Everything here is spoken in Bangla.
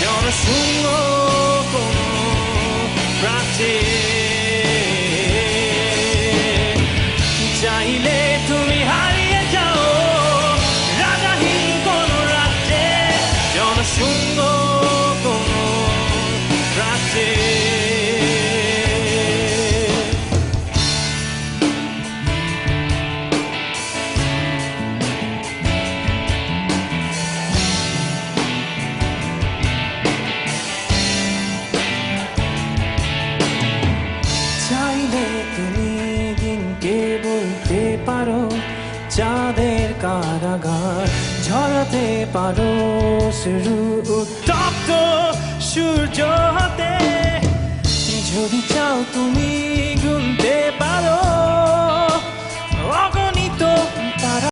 You're a sumo practice. চাঁদের কারাগার ঝরাতে পারো শুরু উত্তপ্ত সূর্য হতে। যদি চাও তুমি পারো